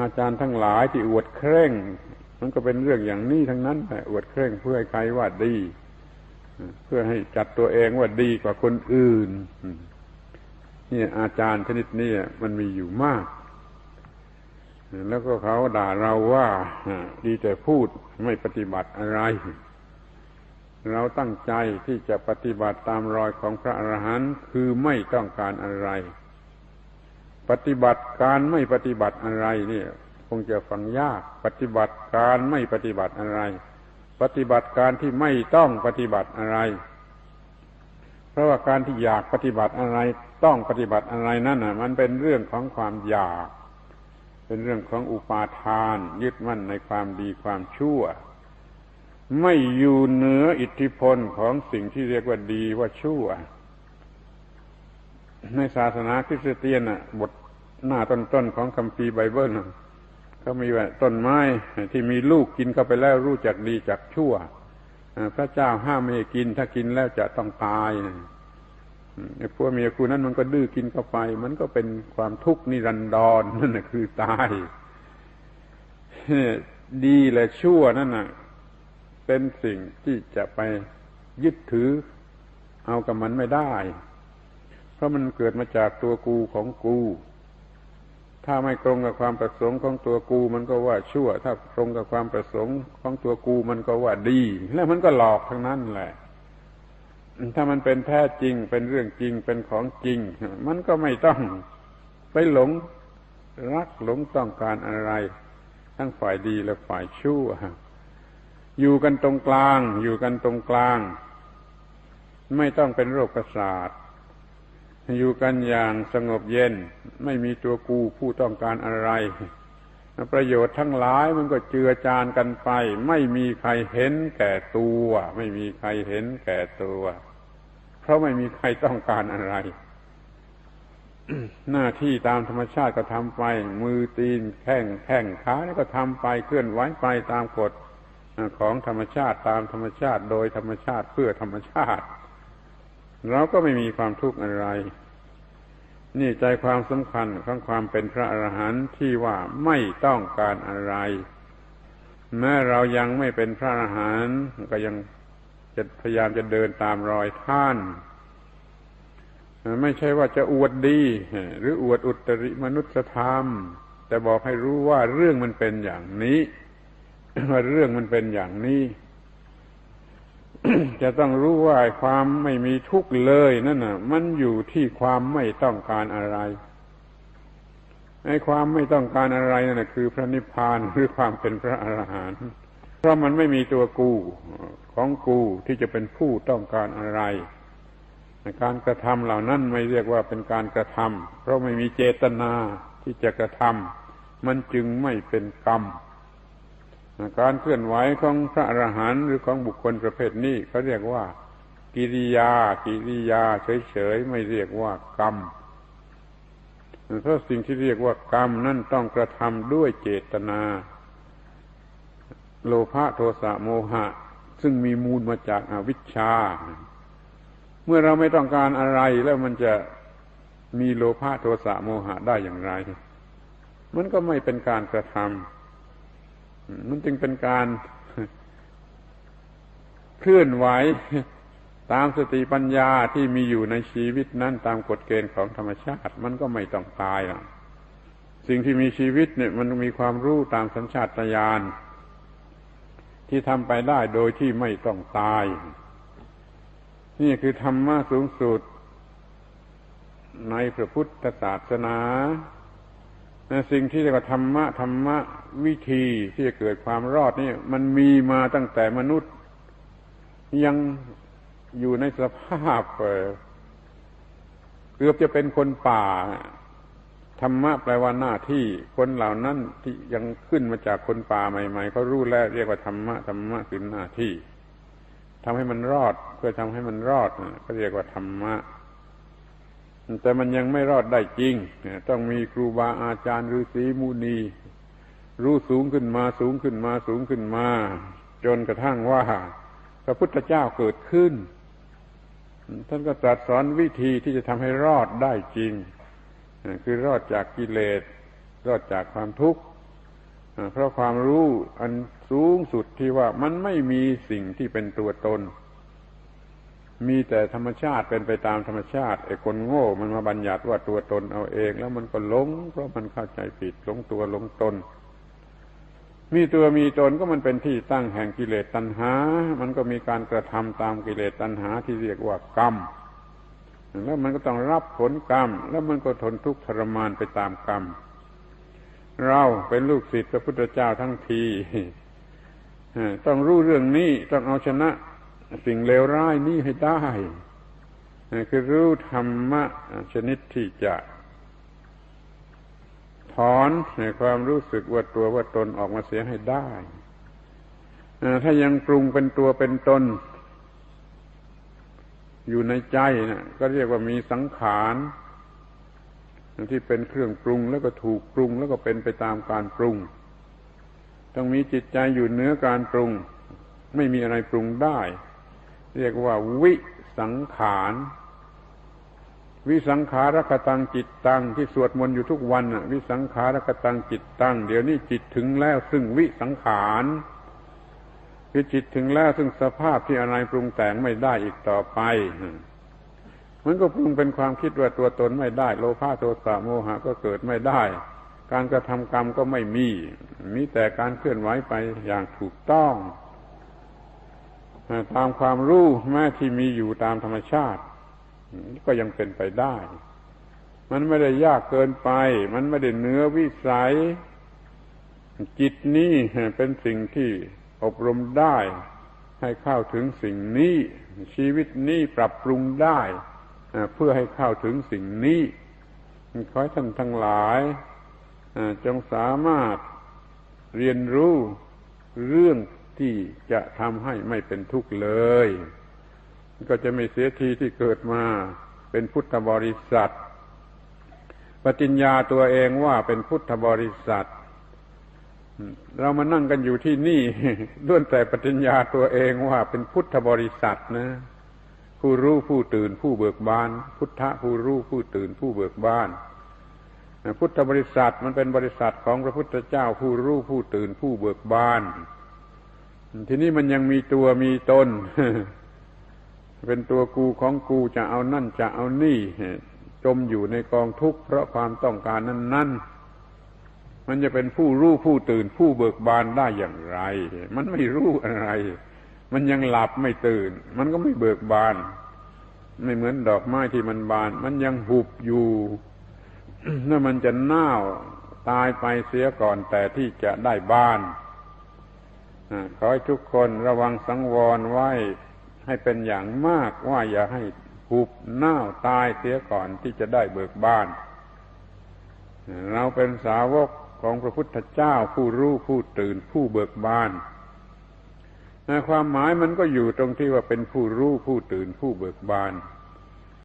อาจารย์ทั้งหลายที่อวดเคร่ง มันก็เป็นเรื่องอย่างนี้ทั้งนั้นแหละอวดเคร่งเพื่อให้ใครว่าดี เพื่อให้จัดตัวเองว่าดีกว่าคนอื่นนี่อาจารย์ชนิดนี้มันมีอยู่มาก แล้วก็เขาด่าเราว่าดีแต่พูดไม่ปฏิบัติอะไร เราตั้งใจที่จะปฏิบัติตามรอยของพระอรหันต์คือไม่ต้องการอะไร ปฏิบัติการไม่ปฏิบัติอะไรนี่คงจะฟังยาก ปฏิบัติการไม่ปฏิบัติอะไร ปฏิบัติการที่ไม่ต้องปฏิบัติอะไร เพราะว่าการที่อยากปฏิบัติอะไรต้องปฏิบัติอะไรนั่นน่ะ มันเป็นเรื่องของความอยาก เป็นเรื่องของอุปาทาน ยึดมั่นในความดีความชั่ว ไม่อยู่เหนืออิทธิพลของสิ่งที่เรียกว่าดีว่าชั่วในศาสนาคริสเตียนน่ะบท หน้าต้นๆของคัมภีร์ไบเบิลเขามีว่าต้นไม้ที่มีลูกกินเข้าไปแล้วรู้จักดีจักชั่วพระเจ้าห้ามไม่ให้กิน ถ้ากินแล้วจะต้องตายไอ้พวกเมียคูนั้นมันก็ดื้อกินเข้าไป มันก็เป็นความทุกข์นิรันดรนั่นแหะคือตายดีและชั่วนั่นน่ะ เป็นสิ่งที่จะไปยึดถือ เอากับมันไม่ได้ เพราะมันเกิดมาจากตัวกูของกู ถ้าไม่ตรงกับความประสงค์ของตัวกูมันก็ว่าชั่ว ถ้าตรงกับความประสงค์ของตัวกูมันก็ว่าดี แล้วมันก็หลอกทั้งนั้นแหละ ถ้ามันเป็นแท้จริง เป็นเรื่องจริง เป็นของจริง มันก็ไม่ต้องไปหลงรักหลงต้องการอะไร ทั้งฝ่ายดีและฝ่ายชั่ว อยู่กันตรงกลาง อยู่กันตรงกลาง ไม่ต้องเป็นโรคประสาท อยู่กันอย่างสงบเย็น ไม่มีตัวกูผู้ต้องการอะไร ประโยชน์ทั้งหลายมันก็เจือจานกันไป ไม่มีใครเห็นแก่ตัว ไม่มีใครเห็นแก่ตัว เพราะไม่มีใครต้องการอะไร หน้าที่ตามธรรมชาติก็ทำไป มือตีนแข้งแข้งขาแล้วก็ทำไปเคลื่อนไหวไปตามกฎของธรรมชาติตามธรรมชาติโดยธรรมชาติเพื่อธรรมชาติ เราก็ไม่มีความทุกข์อะไร นี่ใจความสำคัญของความเป็นพระอรหันต์ที่ว่าไม่ต้องการอะไร แม้เรายังไม่เป็นพระอรหันต์ก็ยังจะพยายามจะเดินตามรอยท่าน ไม่ใช่ว่าจะอวดดี หรืออวดอุตริมนุษยธรรม แต่บอกให้รู้ว่าเรื่องมันเป็นอย่างนี้ว่าเรื่องมันเป็นอย่างนี้ จะต้องรู้ว่าความไม่มีทุกข์เลยนั่นน่ะ มันอยู่ที่ความไม่ต้องการอะไรไอ้ความไม่ต้องการอะไรนั่นคือพระนิพพานหรือความเป็นพระอรหันต์เพราะมันไม่มีตัวกูของกูที่จะเป็นผู้ต้องการอะไร การกระทำเหล่านั้นไม่เรียกว่าเป็นการกระทำเพราะไม่มีเจตนาที่จะกระทำมันจึงไม่เป็นกรรม การเคลื่อนไหวของพระอรหันต์หรือของบุคคลประเภทนี้เขาเรียกว่า กิริยา กิริยาเฉยๆไม่เรียกว่ากรรมเพราะสิ่งที่เรียกว่ากรรมนั่นต้องกระทำด้วยเจตนา โลภะโทสะโมหะ ซึ่งมีมูลมาจากอาวิชชา เมื่อเราไม่ต้องการอะไรแล้วมันจะมีโลภะโทสะโมหะได้อย่างไร มันก็ไม่เป็นการกระทำ มันจึงเป็นการเคลื่อนไหวตามสติปัญญาที่มีอยู่ในชีวิตนั้นตามกฎเกณฑ์ของธรรมชาติ มันก็ไม่ต้องตายหรอกสิ่งที่มีชีวิตเนี่ย มันมีความรู้ตามสัญชาตญาณที่ทำไปได้โดยที่ไม่ต้องตาย นี่คือธรรมะสูงสุดในพระพุทธศาสนา สิ่งที่เรียกว่าธรรมะธรรมะวิธีที่จะเกิดความรอดนี่มันมีมาตั้งแต่มนุษย์ ยังอยู่ในสภาพเกือบจะเป็นคนป่าธรรมะแปลว่าหน้าที่คนเหล่านั้นที่ยังขึ้นมาจากคนป่าใหม่ๆเขารู้แล้วเรียกว่าธรรมะธรรมะคือหน้าที่ทำให้มันรอด เพื่อทำให้มันรอดก็เรียกว่าธรรมะ แต่มันยังไม่รอดได้จริง ต้องมีครูบาอาจารย์ฤาษีมุนี รู้สูงขึ้นมาสูงขึ้นมาสูงขึ้นมา จนกระทั่งว่า พระพุทธเจ้าเกิดขึ้น ท่านก็ตรัสสอนวิธีที่จะทำให้รอดได้จริง คือรอดจากกิเลส รอดจากความทุกข์เพราะความรู้อันสูงสุดที่ว่ามันไม่มีสิ่งที่เป็นตัวตน มีแต่ธรรมชาติเป็นไปตามธรรมชาติไอ้คนโง่มันมาบัญญัติว่าตัวตนเอาเอง แล้วมันก็หลง เพราะมันเข้าใจผิดหลงตัวหลงตน มีตัวมีตนก็มันเป็นที่ตั้งแห่งกิเลสตัณหา มันก็มีการกระทำตามกิเลสตัณหาที่เรียกว่ากรรม แล้วมันก็ต้องรับผลกรรม แล้วมันก็ทนทุกข์ทรมานไปตามกรรม เราเป็นลูกศิษย์พระพุทธเจ้าทั้งทีต้องรู้เรื่องนี้ต้องเอาชนะ สิ่งเลวร้ายนี้ให้ได้ คือรู้ธรรมะชนิดที่จะ ถอนในความรู้สึกว่าตัวว่าตนออกมาเสียให้ได้ ถ้ายังปรุงเป็นตัวเป็นตน อยู่ในใจนะก็เรียกว่ามีสังขารที่เป็นเครื่องปรุงแล้วก็ถูกปรุงแล้วก็เป็นไปตามการปรุง ต้องมีจิตใจอยู่เหนือการปรุง ไม่มีอะไรปรุงได้ เรียกว่าวิสังขารวิสังขารกตังจิตตังที่สวดมนต์อยู่ทุกวันวิสังขารกตังจิตตังเดี๋ยวนี้จิตถึงแล้วซึ่งวิสังขารคือจิตถึงแล้วซึ่งสภาพที่อะไรปรุงแต่งไม่ได้อีกต่อไปมันก็ปรุงเป็นความคิดว่าตัวตนไม่ได้ โลภะโทสะโมหะก็เกิดไม่ได้ การกระทำกรรมก็ไม่มี มีแต่การเคลื่อนไหวไปอย่างถูกต้อง ตามความรู้แม้ที่มีอยู่ตามธรรมชาติก็ยังเป็นไปได้ มันไม่ได้ยากเกินไป มันไม่ได้เนื้อวิสัย จิตนี้เป็นสิ่งที่อบรมได้ ให้เข้าถึงสิ่งนี้ ชีวิตนี้ปรับปรุงได้เพื่อให้เข้าถึงสิ่งนี้ขอให้ท่านทั้งหลายจงสามารถเรียนรู้เรื่อง ที่จะทำให้ไม่เป็นทุกข์เลย ก็จะไม่เสียทีที่เกิดมาเป็นพุทธบริษัท ปฏิญญาตัวเองว่าเป็นพุทธบริษัท เรามานั่งกันอยู่ที่นี่ด้วนแต่ปฏิญญาตัวเองว่าเป็นพุทธบริษัทนะ ผู้รู้ผู้ตื่นผู้เบิกบาน พุทธผู้รู้ผู้ตื่นผู้เบิกบานพุทธบริษัทมันเป็นบริษัทของพระพุทธเจ้าผู้รู้ผู้ตื่นผู้เบิกบาน ทีนี้มันยังมีตัวมีตน เป็นตัวกูของกูจะเอานั่นจะเอานี่จมอยู่ในกองทุกข์เพราะความต้องการนั้นนั่นมันจะเป็นผู้รู้ผู้ตื่นผู้เบิกบานได้อย่างไร มันไม่รู้อะไร มันยังหลับไม่ตื่น มันก็ไม่เบิกบาน ไม่เหมือนดอกไม้ที่มันบาน มันยังหุบอยู่ถ้ามันจะเน่าตายไปเสียก่อนแต่ที่จะได้บาน ขอให้ทุกคนระวังสังวรไว้ให้เป็นอย่างมากว่าอย่าให้หุบเน่าตายเสียก่อนที่จะได้เบิกบาน เราเป็นสาวกของพระพุทธเจ้าผู้รู้ผู้ตื่นผู้เบิกบานความหมายมันก็อยู่ตรงที่ว่าเป็นผู้รู้ผู้ตื่นผู้เบิกบาน